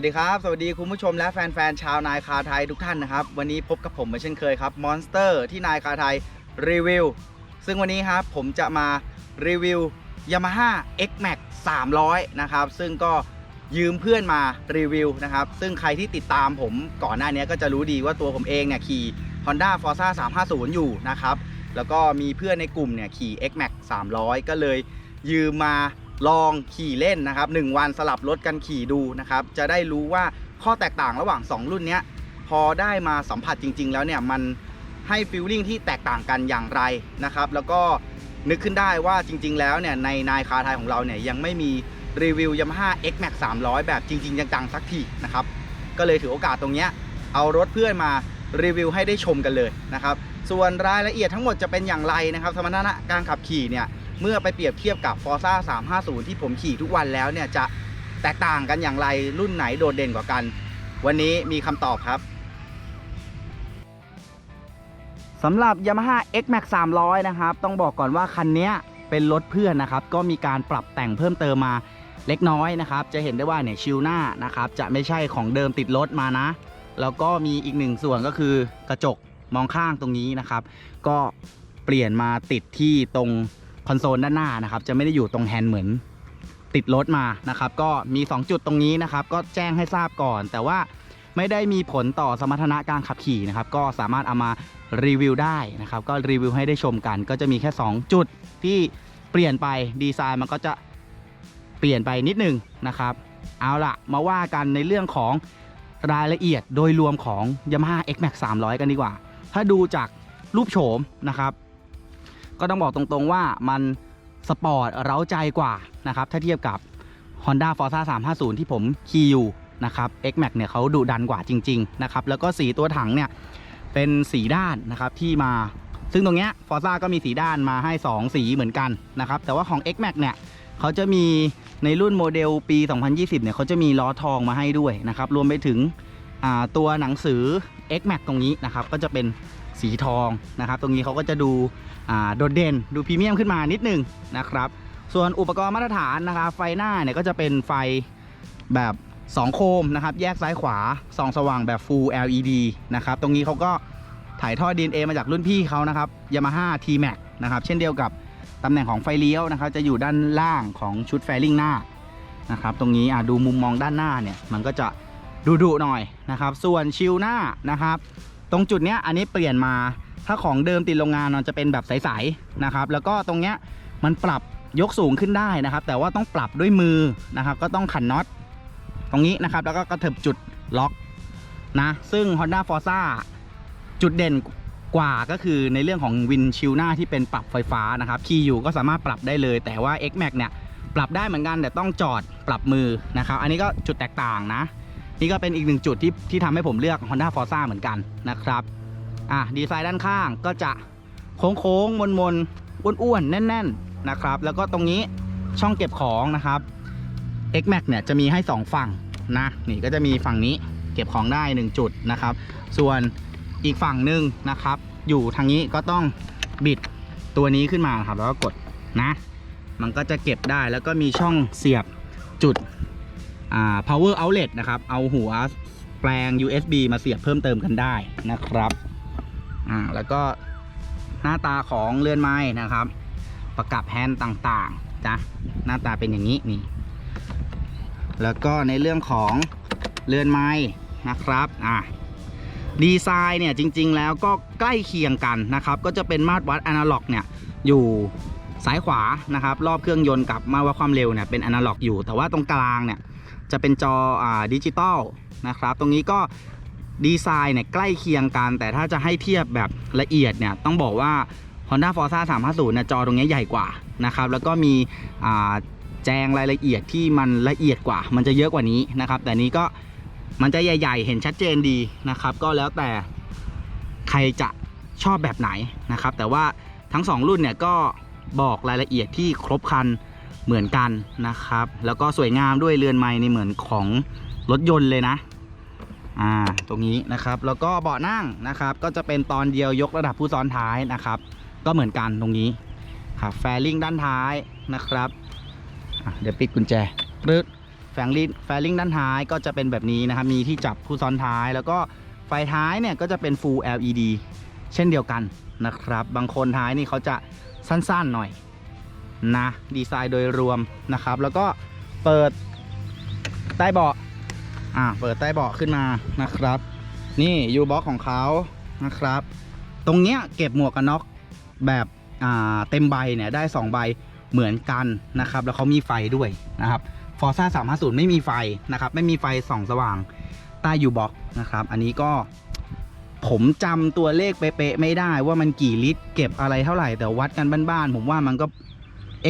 วัสดีครับ สวัสดีคุณผู้ชมและแฟนๆชาวนายคาไทยทุกท่านนะครับ วันนี้พบกับผมเหมือนเช่นเคยครับมอนสเตอร์ที่นายคาไทยรีวิวซึ่งวันนี้ครับผมจะมารีวิว Yamaha X Max 300 นะครับ ซึ่งก็ยืมเพื่อนมารีวิวนะครับ ซึ่งใครที่ติดตามผมก่อนหน้านี้ก็จะรู้ดีว่าตัวผมเองเนี่ยขี่ Honda Forza 350 อยู่นะครับ แล้วก็มีเพื่อนในกลุ่มเนี่ยขี่ X Max 300 ก็เลยยืมมา ลองขี่เล่นนะครับ1วันสลับรถกันขี่ดูนะครับจะได้รู้ว่าข้อแตกต่างระหว่าง 2 รุ่นนี้พอได้มาสัมผัสจริง ๆ แล้วเนี่ยมันให้ฟีลลิ่งที่แตกต่างกันอย่างไรนะครับแล้วก็นึกขึ้นได้ว่าจริง ๆ แล้วเนี่ยในนายคาไทยของเราเนี่ยยังไม่มีรีวิว Yamaha X Max 300 แบบจริง ๆ จังๆสักทีนะครับก็เลยถือโอกาสตรงเนี้ยเอารถเพื่อนมารีวิวให้ได้ชมกันเลยนะครับส่วนรายละเอียดทั้งหมดจะเป็นอย่างไรนะครับสมรรถนะการขับขี่เนี่ย เมื่อไปเปรียบเทียบกับ Forza 350 ที่ผมขี่ทุกวันแล้วเนี่ยจะแตกต่างกันอย่างไรรุ่นไหนโดดเด่นกว่ากัน วันนี้มีคำตอบครับสำหรับ Yamaha X Max 300 นะครับ ต้องบอกก่อนว่าคันนี้เป็นรถเพื่อนนะครับ ก็มีการปรับแต่งเพิ่มเติมมาเล็กน้อยนะครับ จะเห็นได้ว่าเนี่ยชิลหน้านะครับ จะไม่ใช่ของเดิมติดรถมานะ แล้วก็มีอีกหนึ่งส่วนก็คือกระจกมองข้างตรงนี้นะครับ ก็เปลี่ยนมาติดที่ตรง คอนโซลด้านหน้านะครับ จะไม่ได้อยู่ตรงแฮนด์เหมือนติดรถมานะครับ ก็มี 2 จุดตรงนี้นะครับ ก็แจ้งให้ทราบก่อน แต่ว่าไม่ได้มีผลต่อสมรรถนะการขับขี่นะครับ ก็สามารถเอามารีวิวได้นะครับ ก็รีวิวให้ได้ชมกัน ก็จะมีแค่ 2 จุดที่เปลี่ยนไปดีไซน์มันก็จะเปลี่ยนไปนิดนึงนะครับ เอาละมาว่ากันในเรื่องของรายละเอียดโดยรวมของ Yamaha X Max 300 กันดีกว่า ถ้าดูจากรูปโฉมนะครับ ก็ต้องบอกตรงๆว่ามันสปอร์ตเร้าใจกว่านะครับถ้าเทียบกับ Honda Forza 350 ที่ผมขี่อยู่นะครับ X Max เนี่ยเขาดุดันกว่าจริงๆนะครับแล้วก็สีตัวถังเนี่ยเป็นสีด้านนะครับที่มา ซึ่งตรงเนี้ย Forza ก็มีสีด้านมาให้ 2 สีเหมือนกันนะครับแต่ว่าของ X Max เนี่ยเขาจะมีในรุ่นโมเดลปี 2020 เนี่ยเขาจะมีล้อทองมาให้ด้วยนะครับรวมไปถึงตัวหนังสือ X Max ตรงนี้นะครับก็จะเป็น สีทองนะครับ ตรงนี้เขาก็จะดูโดดเด่นดูพรีเมียมขึ้นมานิดนึงนะครับ ส่วนอุปกรณ์มาตรฐานนะครับไฟหน้าเนี่ยก็จะเป็นไฟแบบ 2 โคมนะครับ แยกซ้ายขวาส่องสว่างแบบ Full LED นะครับ ตรงนี้เขาก็ถ่ายทอด DNA มาจากรุ่นพี่เขานะครับ Yamaha T-Max นะครับเช่นเดียวกับตำแหน่งของไฟเลี้ยวนะครับ จะอยู่ด้านล่างของชุดแฟลิงหน้านะครับ ตรงนี้ดูมุมมองด้านหน้าเนี่ยมันก็จะดุดุๆหน่อยนะครับ ส่วนชิลหน้านะครับ ตรงจุดเนี้ยอันนี้เปลี่ยนมาถ้าของเดิมติดโรงงานมันจะเป็นแบบใสๆนะครับ แล้วก็ตรงเนี้ยมันปรับยกสูงขึ้นได้นะครับ แต่ว่าต้องปรับด้วยมือนะครับ ก็ต้องขันน็อตตรงนี้นะครับ แล้วก็กระเถิบจุดล็อกนะ ซึ่ง Honda Forza จุดเด่นกว่าก็คือในเรื่องของวินชิลหน้าที่เป็นปรับไฟฟ้านะครับขี่อยู่ก็สามารถปรับได้เลย แต่ว่า X Max เนี่ยปรับได้เหมือนกันแต่ต้องจอดปรับมือนะครับ อันนี้ก็จุดแตกต่างนะ นี่ก็เป็นอีกหนึ่งจุดที่ที่ทำให้ผมเลือก Honda Forza เหมือนกันนะครับอะดีไซน์ด้านข้างก็จะโค้งโค้งมนมนๆอ้วนๆ แน่น ๆ นะครับ แล้วก็ตรงนี้ช่องเก็บของนะครับ X Max เนี่ยจะมีให้ 2 ฝั่งนะ นี่ก็จะมีฝั่งนี้เก็บของได้ 1 จุดนะครับ ส่วนอีกฝั่งหนึ่งนะครับ อยู่ทางนี้ก็ต้องบิดตัวนี้ขึ้นมาครับ แล้วก็กดนะ มันก็จะเก็บได้แล้วก็มีช่องเสียบจุด power outlet นะครับ เอาหัวแปลง USB มาเสียบเพิ่มเติมกันได้นะครับอ่าแล้วก็หน้าตาของเรือนไม้นะครับ ประกับแฮนด์ต่างๆจ้ะหน้าตาเป็นอย่างนี้นี่ แล้วก็ในเรื่องของเรือนไม้นะครับอ่าดีไซน์เนี่ยจริง ๆ แล้วก็ใกล้เคียงกันนะครับ ก็จะเป็นมาตรวัดอนาล็อกเนี่ยอยู่ซ้ายขวานะครับ รอบเครื่องยนต์กับมาตรวัดความเร็วเนี่ยเป็นอนาล็อกอยู่ แต่ว่าตรงกลางเนี่ย จะเป็นจออ่าดิจิตอลนะครับ ตรงนี้ก็ดีไซน์เนี่ยใกล้เคียงกัน แต่ถ้าจะให้เทียบแบบละเอียดเนี่ยต้องบอกว่า Honda Forza 350นี่ยจอตรงนี้ใหญ่กว่านะครับ แล้วก็มีอ่าแจงรายละเอียดที่มันละเอียดกว่า มันจะเยอะกว่านี้นะครับ แต่นี้ก็มันจะใหญ่ ๆ เห็นชัดเจนดีนะครับ ก็แล้วแต่ใครจะชอบแบบไหนนะครับ แต่ว่าทั้งสองรุ่นเนี่ยก็บอกรายละเอียดที่ครบครัน เหมือนกันนะครับ แล้วก็สวยงามด้วยเรือนไม้ในเหมือนของรถยนต์เลยนะอ่าตรงนี้นะครับแล้วก็เบาะนั่งนะครับ ก็จะเป็นตอนเดียวยกระดับผู้ซ้อนท้ายนะครับ ก็เหมือนกันตรงนี้ครับแฟลิงด้านท้ายนะครับเดี๋ยวปิดกุญแจปึ๊ดแฟลิงแฟลิงด้านท้ายก็จะเป็นแบบนี้นะครับ มีที่จับผู้ซ้อนท้าย แล้วก็ไฟท้ายเนี่ยก็จะเป็น Full LED เช่นเดียวกันนะครับ บางคนท้ายนี่เขาจะสั้นๆหน่อย นะดีไซน์โดยรวมนะครับ แล้วก็เปิดใต้เบาะอ่าเปิดใต้เบาะขึ้นมานะครับ นี่ยูบ็อกของเขานะครับ ตรงเนี้ยเก็บหมวกกันน็อกแบบอ่าเต็มใบเนี่ยได้2ใบเหมือนกันนะครับ แล้วเขามีไฟด้วยนะครับฟอร์ซ่า350ไม่มีไฟนะครับ ไม่มีไฟส่องสว่างใต้ยูบ็อกนะครับ อันนี้ก็ผมจำตัวเลขเป๊ะๆไม่ได้ว่ามันกี่ลิตร เก็บอะไรเท่าไหร่แต่วัดกันบ้านๆผมว่ามันก็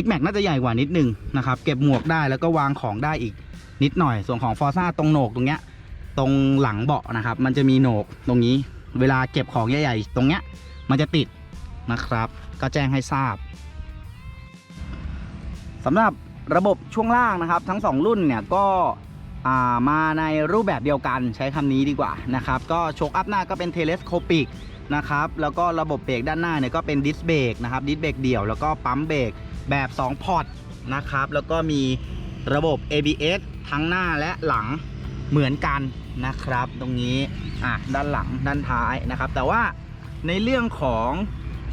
X Max น่าจะใหญ่กว่านิดนึงนะครับ เก็บหมวกได้แล้วก็วางของได้อีกนิดหน่อย ส่วนของฟอร์ซ่าตรงโหนกตรงเนี้ย ตรงหลังเบาะนะครับ มันจะมีโหนกตรงนี้ เวลาเก็บของใหญ่ๆ ตรงเนี้ย มันจะติดนะครับ ก็แจ้งให้ทราบสำหรับระบบช่วงล่างนะครับ ทั้ง 2 รุ่นเนี่ยก็มาในรูปแบบเดียวกันใช้คำนี้ดีกว่านะครับ ก็โชคอัพหน้าก็เป็นเทเลสโคปิกนะครับ แล้วก็ระบบเบรกด้านหน้าเนี่ยก็เป็นดิสเบรกนะครับดิสเบรกเดี่ยวแล้วก็ปั๊มเบรก แบบ 2 พอร์ตนะครับ แล้วก็มีระบบ ABS ทั้งหน้าและหลังเหมือนกันนะครับ ตรงนี้อะด้านหลังด้านท้ายนะครับ แต่ว่าในเรื่องของ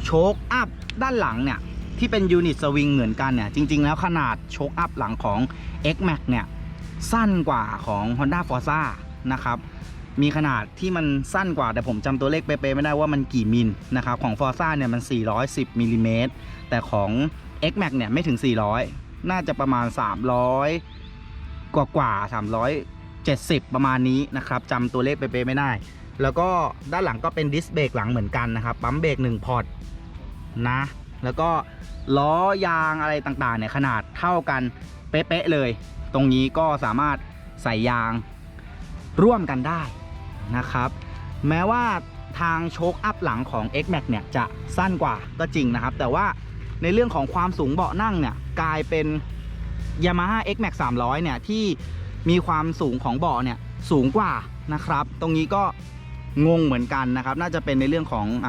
โชคอัพด้านหลังเนี่ยที่เป็นยูนิตสวิงเหมือนกันเนี่ยจริง ๆ แล้วขนาดโชคอัพหลังของ X Max เนี่ยสั้นกว่าของ Honda Forza นะครับมีขนาดที่มันสั้นกว่าแต่ผมจำตัวเลขเป๊ะๆไม่ได้ว่ามันกี่มิลนะครับของ Forza เนี่ยมัน 410มิลลิเมตรแต่ของ X Max เนี่ยไม่ถึง 400 น่าจะประมาณ 300 กว่ากว่า370 ประมาณนี้นะครับจำตัวเลขเป๊ะๆไม่ได้ แล้วก็ด้านหลังก็เป็นดิสเบรกหลังเหมือนกันนะครับ ปั๊มเบรก1พอร์ตนะ แล้วก็ล้อยางอะไรต่างๆเนี่ยขนาดเท่ากันเป๊ะๆเลย ตรงนี้ก็สามารถใส่ยางร่วมกันได้นะครับ แม้ว่าทางโชคอัพหลังของ X Max เนี่ยจะสั้นกว่าก็จริงนะครับ แต่ว่า ในเรื่องของความสูงเบาะนั่งเนี่ยกลายเป็น Yamaha X Max 300 เนี่ยที่มีความสูงของเบาะเนี่ยสูงกว่านะครับ ตรงนี้ก็งงเหมือนกันนะครับ น่าจะเป็นในเรื่องของอ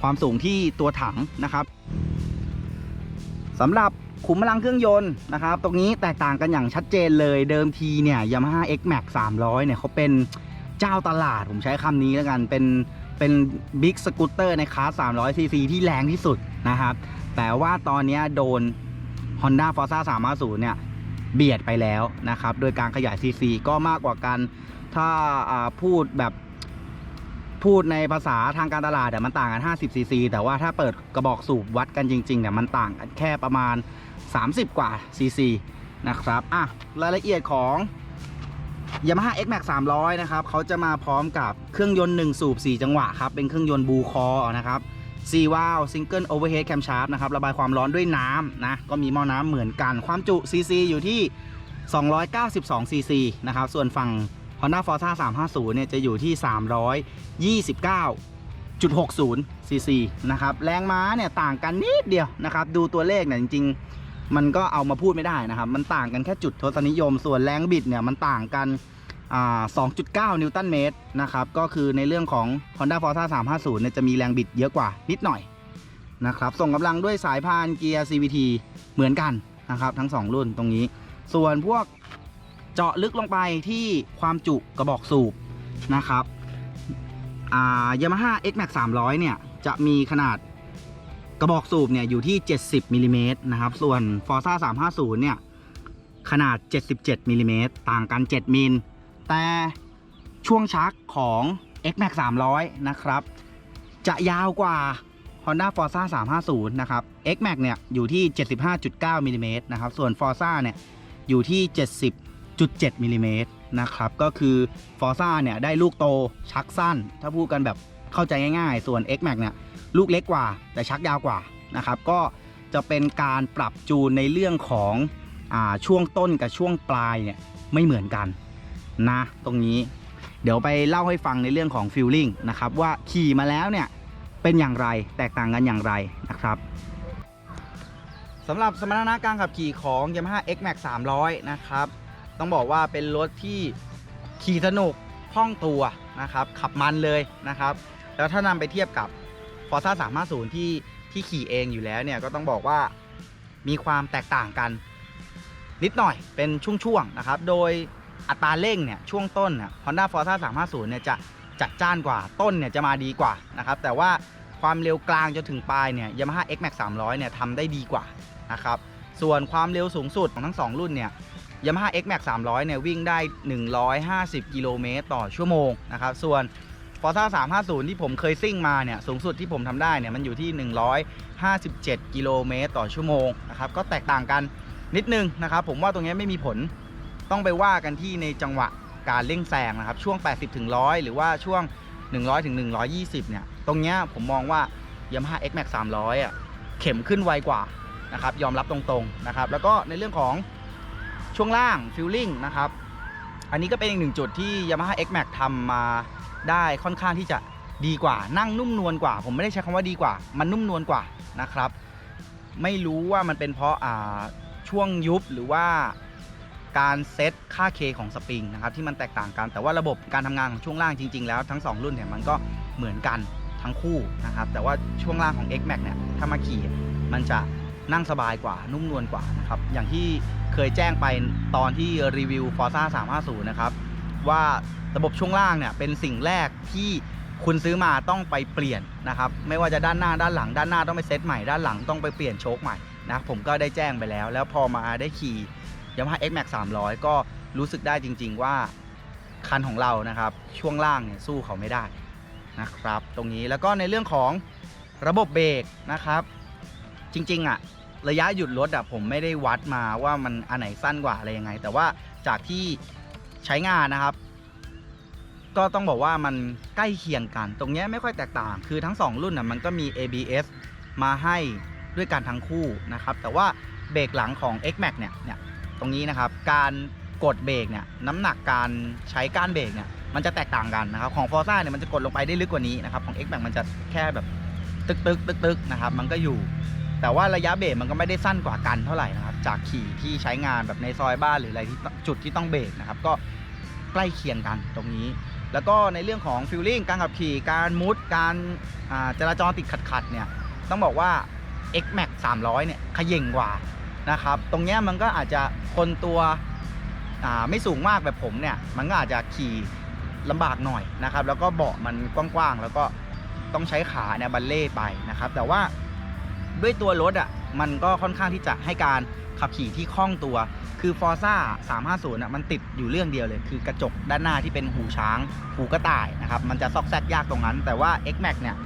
ความสูงที่ตัวถังนะครับสำหรับขุมพลังเครื่องยนต์นะครับ ตรงนี้แตกต่างกันอย่างชัดเจนเลยเดิมทีเนี่ย Yamaha X Max 300 เนี่ยเขาเป็นเจ้าตลาดผมใช้คำนี้แล้วกันเป็นเป็นบิ๊กสกูตเตอร์ในคลาส 300ซีซีที่แรงที่สุด นะครับ แต่ว่าตอนนี้โดน Honda Forza 350 เนี่ย เบียดไปแล้วนะครับ โดยการขยาย CC ก็มากกว่ากันถ้าาพูดแบบพูดในภาษาทางการตลาดแต่ยมันต่างกัน 50 cc แต่ว่าถ้าเปิดกระบอกสูบวัดกันจริงๆเนี่ยมันต่างกันแค่ประมาณ 30 กว่า cc นะครับอะรายละเอียดของ Yamaha X Max 300 นะครับเขาจะมาพร้อมกับเครื่องยนต์ 1 สูบ 4 จังหวะครับ เป็นเครื่องยนต์บูคอนะครับ ซีวาลซิงเกิลโอเวอร์เฮดแคมชาร์ปนะครับระบายความร้อนด้วยน้ำนะก็มีหม้อน้ำเหมือนกัน ความจุ CC อยู่ที่ 292 CC นะครับส่วนฝั่ง Honda Forza 350 เนี่ยจะอยู่ที่ 329.60 CC นะครับแรงม้าเนี่ยต่างกันนิดเดียวนะครับดูตัวเลขเนี่ยจริง ๆ มันก็เอามาพูดไม่ได้นะครับ มันต่างกันแค่จุดทศนิยม ส่วนแรงบิดเนี่ยมันต่างกัน 2.9 นิวตันเมตรนะครับ ก็คือในเรื่องของ Honda Forza 350 เนี่ยจะมีแรงบิดเยอะกว่านิดหน่อยนะครับ ส่งกำลังด้วยสายพานเกียร์ CVT เหมือนกันนะครับ ทั้ง 2 รุ่นตรงนี้ ส่วนพวกเจาะลึกลงไปที่ความจุกระบอกสูบนะครับอ่า Yamaha X Max 300 เนี่ย จะมีขนาดกระบอกสูบเนี่ยอยู่ที่ 70มิลลิเมตรนะครับ ส่วน Forza 350 เนี่ย ขนาด 77มิลลิเมตรต่างกัน 7มิล แต่ช่วงชักของ X Max 300 นะครับ จะยาวกว่า Honda Forza 350 นะครับ X Max เนี่ย อยู่ที่ 75.9มิลลิเมตรนะครับ ส่วน Forza เนี่ย อยู่ที่ 70.7มิลลิเมตรนะครับ ก็คือ Forza เนี่ย ได้ลูกโตชักสั้น ถ้าพูดกันแบบเข้าใจง่ายๆ ส่วน X Max เนี่ย ลูกเล็กกว่า แต่ชักยาวกว่านะครับ ก็จะเป็นการปรับจูนในเรื่องของอช่วงต้นกับช่วงปลายเนี่ยไม่เหมือนกัน นะ ตรงนี้ เดี๋ยวไปเล่าให้ฟังในเรื่องของฟิลลิ่งนะครับ ว่าขี่มาแล้วเนี่ย เป็นอย่างไรแตกต่างกันอย่างไรนะครับสำหรับสมรรถนะการขับขี่ของ Yamaha X Max 300 นะครับ ต้องบอกว่าเป็นรถที่ขี่สนุกคล่องตัวนะครับ ขับมันเลยนะครับ แล้วถ้านำไปเทียบกับ Forza 350 ที่ที่ขี่เองอยู่แล้วเนี่ย ก็ต้องบอกว่ามีความแตกต่างกัน นิดหน่อยเป็นช่วงๆนะครับ โดย อัตราเร่งเนี่ยช่วงต้นเนี่ย Honda Forza 350 เนี่ยจะจัดจ้านกว่าต้นเนี่ยจะมาดีกว่านะครับแต่ว่าความเร็วกลางจนถึงปลายเนี่ย Yamaha X Max 300 เนี่ยทำได้ดีกว่านะครับส่วนความเร็วสูงสุดของทั้ง 2 รุ่นเนี่ย Yamaha X Max 300 เนี่ยวิ่งได้ 150 กิโลเมตรต่อชั่วโมงนะครับส่วน Forza 350 ที่ผมเคยซิ่งมาเนี่ยสูงสุดที่ผมทำได้เนี่ยมันอยู่ที่ 157 กิโลเมตรต่อชั่วโมงนะครับก็แตกต่างกันนิดนึงนะครับผมว่าตรงนี้ไม่มีผล ต้องไปว่ากันที่ในจังหวะการเร่งแซงนะครับ ช่วง 80ถึง100 หรือว่าช่วง 100ถึง120 เนี่ย ตรงเนี้ยผมมองว่า Yamaha X Max 300 อะ เข็มขึ้นไวกว่านะครับ ยอมรับตรงๆนะครับ แล้วก็ในเรื่องของช่วงล่างฟิลลิ่งนะครับ อันนี้ก็เป็นอีกหนึ่งจุดที่ Yamaha X Max ทำมาได้ค่อนข้างที่จะดีกว่านั่งนุ่มนวลกว่า ผมไม่ได้ใช้คำว่าดีกว่า มันนุ่มนวลกว่านะครับ ไม่รู้ว่ามันเป็นเพราะอ่าช่วงยุบหรือว่า การเซตค่า K ของสปริงนะครับที่มันแตกต่างกัน แต่ว่าระบบการทำงานของช่วงล่างจริง ๆ แล้วทั้ง 2 รุ่นเนี่ยมันก็เหมือนกันทั้งคู่นะครับแต่ว่าช่วงล่างของ X Max เนี่ยถ้ามาขี่มันจะนั่งสบายกว่านุ่มนวลกว่านะครับอย่างที่เคยแจ้งไปตอนที่รีวิว Forza 350 นะครับว่าระบบช่วงล่างเนี่ยเป็นสิ่งแรกที่คุณซื้อมาต้องไปเปลี่ยนนะครับไม่ว่าจะด้านหน้าด้านหลัง ด้านหน้าต้องไปเซตใหม่ด้านหลังต้องไปเปลี่ยนโชคใหม่นะผมก็ได้แจ้งไปแล้ว แล้วพอมาได้ขี่ Yamaha X Max 300 ก็รู้สึกได้จริง ๆ ว่าคันของเรานะครับ ช่วงล่างเนี่ยสู้เขาไม่ได้นะครับ ตรงนี้แล้วก็ในเรื่องของระบบเบรกนะครับ จริงๆอะระยะหยุดรถอะผมไม่ได้วัดมาว่ามันอันไหนสั้นกว่าอะไรยังไง แต่ว่าจากที่ใช้งานนะครับ ก็ต้องบอกว่ามันใกล้เคียงกัน ตรงนี้ไม่ค่อยแตกต่าง คือทั้ง 2 รุ่นน่ะมันก็มี ABS มาให้ด้วยกันทั้งคู่นะครับ แต่ว่าเบรกหลังของ X Max เนี่ยเนี่ย ตรงนี้นะครับ การกดเบรกเนี่ยน้ำหนักการใช้ก้านเบรกเนี่ยมันจะแตกต่างกันนะครับของ Forza เนี่ยมันจะกดลงไปได้ลึกกว่านี้นะครับของ X Max มันจะแค่แบบตึกตึกตึกตึกนะครับมันก็อยู่ แต่ว่าระยะเบรกมันก็ไม่ได้สั้นกว่ากันเท่าไหร่นะครับจากขี่ที่ใช้งานแบบในซอยบ้านหรืออะไรที่จุดที่ต้องเบรกนะครับก็ใกล้เคียงกันตรงนี้ แล้วก็ในเรื่องของฟิลลิ่งการขับขี่การมุดการจราจรติดขัดๆเนี่ยต้องบอกว่า X Max 300เนี่ยขย่งกว่า นะครับ ตรงเนี้ยมันก็อาจจะคนตัวอ่าไม่สูงมากแบบผมเนี่ย มันก็อาจจะขี่ลำบากหน่อยนะครับ แล้วก็เบาะมันกว้างๆ แล้วก็ต้องใช้ขาเนี่ยบัลเล่ไปนะครับ แต่ว่าด้วยตัวรถอะ มันก็ค่อนข้างที่จะให้การขับขี่ที่คล่องตัว คือ Forza 350อะ มันติดอยู่เรื่องเดียวเลย คือกระจกด้านหน้าที่เป็นหูช้าง หูกระต่ายนะครับ มันจะซอกแซกยากตรงนั้น แต่ว่า X Max เนี่ย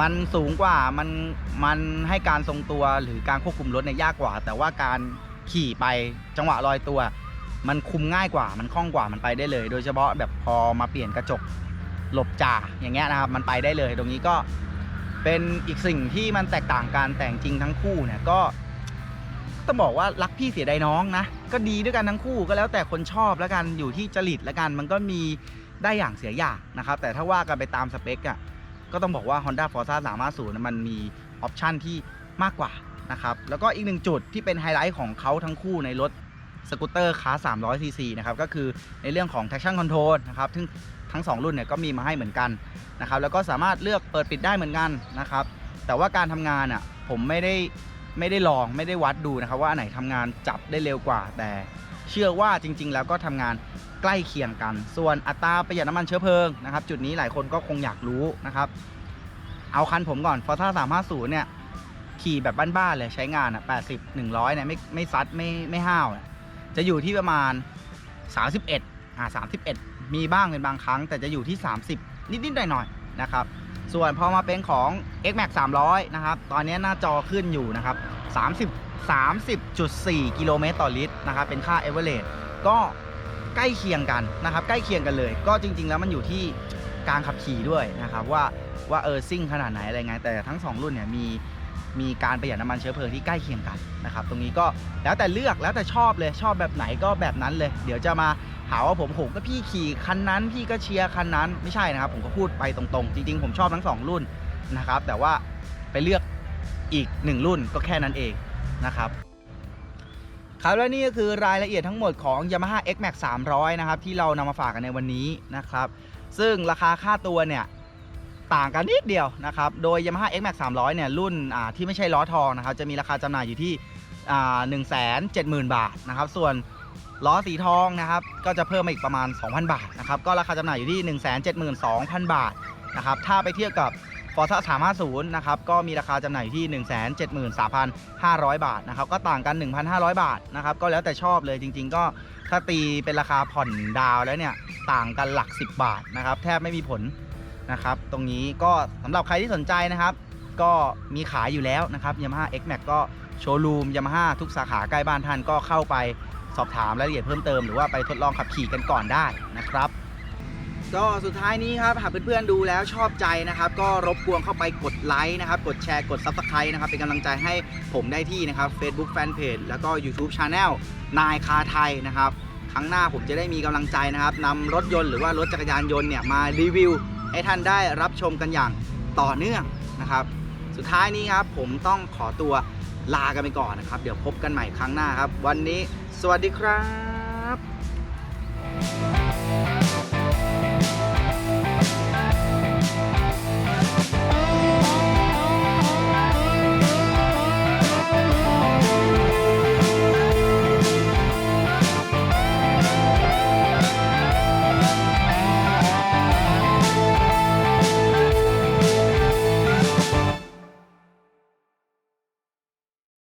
มันสูงกว่ามันมันให้การทรงตัวหรือการควบคุมรถเนี่ยยากกว่า แต่ว่าการขี่ไปจังหวะลอยตัว มันคุมง่ายกว่า มันคล่องกว่ามันไปได้เลย โดยเฉพาะแบบพอมาเปลี่ยนกระจกหลบจ่าอย่างเงี้ยนะครับ มันไปได้เลย ตรงนี้ก็เป็นอีกสิ่งที่มันแตกต่างกันแต่จริงทั้งคู่เนี่ยก็ต้องบอกว่ารักพี่เสียดายน้องนะก็ดีด้วยกันทั้งคู่ก็แล้วแต่คนชอบแล้วกันอยู่ที่จริตแล้วกัน มันก็มีได้อย่างเสียอย่างนะครับ แต่ถ้าว่ากันไปตามสเปคอะ ก็ต้องบอกว่า Honda Forza 350นะมันมีออปชันที่มากกว่านะครับแล้วก็อีกหนึ่งจุดที่เป็นไฮไลท์ของเขาทั้งคู่ในรถสกูตเตอร์คาร์300 cc นะครับก็คือในเรื่องของ traction control นะครับซึ่งทั้ง 2 รุ่นเนี่ยก็มีมาให้เหมือนกันนะครับแล้วก็สามารถเลือกเปิดปิดได้เหมือนกันนะครับแต่ว่าการทำงานอะผมไม่ได้ไม่ได้ลองไม่ได้วัดดูนะครับว่าอันไหนทำงานจับได้เร็วกว่าแต่ เชื่อว่าจริง ๆ แล้วก็ทำงานใกล้เคียงกัน ส่วนอัตราประหยัดน้ำมันเชื้อเพลิงนะครับ จุดนี้หลายคนก็คงอยากรู้นะครับ เอาคันผมก่อน Forza 350 เนี่ย ขี่แบบบ้านๆเลยใช้งานอะ80 100 เนี่ยไม่ไม่ซัดไม่ไม่ห้าว จะอยู่ที่ประมาณ 31 อ่า 31 มีบ้างเป็นบางครั้ง แต่จะอยู่ที่ 30 นิดๆหน่อยๆนะครับ ส่วนพอมาเป็นของ X Max 300 นะครับ ตอนนี้หน้าจอขึ้นอยู่นะครับ 30 30.4 กิโลเมตรต่อลิตรนะครับเป็นค่า average ก็ใกล้เคียงกันนะครับ ใกล้เคียงกันเลย ก็จริง ๆ แล้วมันอยู่ที่การขับขี่ด้วยนะครับว่าว่าเออซิ่งขนาดไหนอะไรไงแต่ทั้ง 2 รุ่นเนี่ยมีมีการประหยัดน้ำมันเชื้อเพลิงที่ใกล้เคียงกันนะครับตรงนี้ก็แล้วแต่เลือกแล้วแต่ชอบเลยชอบแบบไหนก็แบบนั้นเลย เดี๋ยวจะมาหาว่าผมผมก็พี่ขี่คันนั้นพี่ก็เชียร์คันนั้นไม่ใช่นะครับ ผมก็พูดไปตรงๆ จริง ๆ ผมชอบทั้งสองรุ่นนะครับแต่ว่าไปเลือกอีกหนึ่งรุ่นก็แค่นั้นเอง นะครับครับและนี่ก็คือรายละเอียดทั้งหมดของ Yamaha X Max 300 นะครับ ที่เรานำมาฝากกันในวันนี้นะครับ ซึ่งราคาค่าตัวเนี่ยต่างกันนิดเดียวนะครับ โดย Yamaha X Max 300 เนี่ยรุ่นที่ไม่ใช่ล้อทองนะครับ จะมีราคาจำหน่ายอยู่ที่อ่า1 7 0 0 0 0 บาทนะครับ ส่วนล้อสีทองนะครับ ก็จะเพิ่มมาอีกประมาณ 2,000 บาทนะครับ ก็ราคาจำหน่ายอยู่ที่ 172,000 บาทนะครับ ถ้าไปเทียบกับ ฟอร์ซ่า350 นะครับ ก็มีราคาจำหน่ายอยู่ที่ 173,500 บาทนะครับ ก็ต่างกัน 1,500 บาทนะครับ ก็แล้วแต่ชอบเลยจริง ๆ ก็ถ้าตีเป็นราคาผ่อนดาวแล้วเนี่ย ต่างกันหลัก 10 บาทนะครับ แทบไม่มีผลนะครับ ตรงนี้ก็สำหรับใครที่สนใจนะครับ ก็มีขายอยู่แล้วนะครับ Yamaha X Max ก็โชว์รูม Yamaha ทุกสาขาใกล้บ้านท่านก็เข้าไปสอบถามรายละเอียดเพิ่มเติมหรือว่าไปทดลองขับขี่กันก่อนได้นะครับ ก็สุดท้ายนี้ครับหากเพื่อนๆดูแล้วชอบใจนะครับ ก็รบกวนเข้าไปกดไลค์นะครับ กดแชร์กด Subscribe นะครับ เป็นกำลังใจให้ผมได้ที่นะครับ Facebook Fanpage แล้วก็ YouTube Channel นายคาไทยนะครับ ครั้งหน้าผมจะได้มีกำลังใจนะครับนำรถยนต์หรือว่ารถจักรยานยนต์เนี่ยมารีวิว ให้ท่านได้รับชมกันอย่างต่อเนื่องนะครับ สุดท้ายนี้ครับผมต้องขอตัวลากันไปก่อนนะครับ เดี๋ยวพบกันใหม่ครั้งหน้าครับ วันนี้ สวัสดีครับ